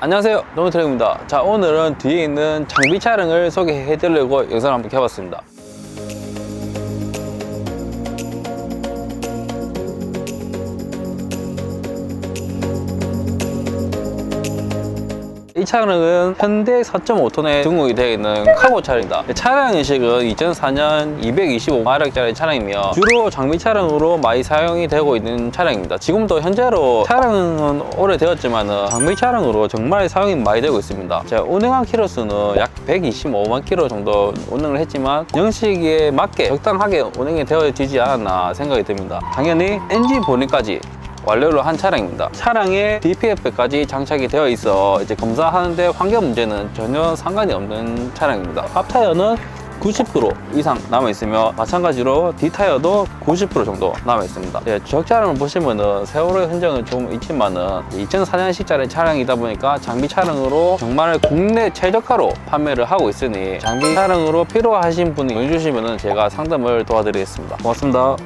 안녕하세요. 노무트랙입니다. 자 오늘은 뒤에 있는 장비 차량을 소개해 드리려고 영상을 한번 켜봤습니다 이 차량은 현대 4.5톤에 등록이 되어 있는 카고 차량입니다. 차량 인식은 2004년 225마력짜리 차량이며 주로 장비 차량으로 많이 사용이 되고 있는 차량입니다. 지금도 현재로 차량은 오래되었지만 장비 차량으로 정말 사용이 많이 되고 있습니다. 제가 운행한 키로수는 약 125만 키로 정도 운행을 했지만 영시기에 맞게 적당하게 운행이 되어지지 않았나 생각이 듭니다. 당연히 엔진 본인까지 완료를 한 차량입니다. 차량에 DPF까지 장착이 되어 있어 이제 검사하는데 환경 문제는 전혀 상관이 없는 차량입니다. 앞 타이어는 90% 이상 남아 있으며 마찬가지로 D 타이어도 90% 정도 남아 있습니다. 예, 주역 차량을 보시면은 세월호의 흔적은 좀 있지만은 2004년식짜리 차량이다 보니까 장비 차량으로 정말 국내 최저가로 판매를 하고 있으니 장비 차량으로 필요하신 분이 연주시면은 제가 상담을 도와드리겠습니다. 고맙습니다.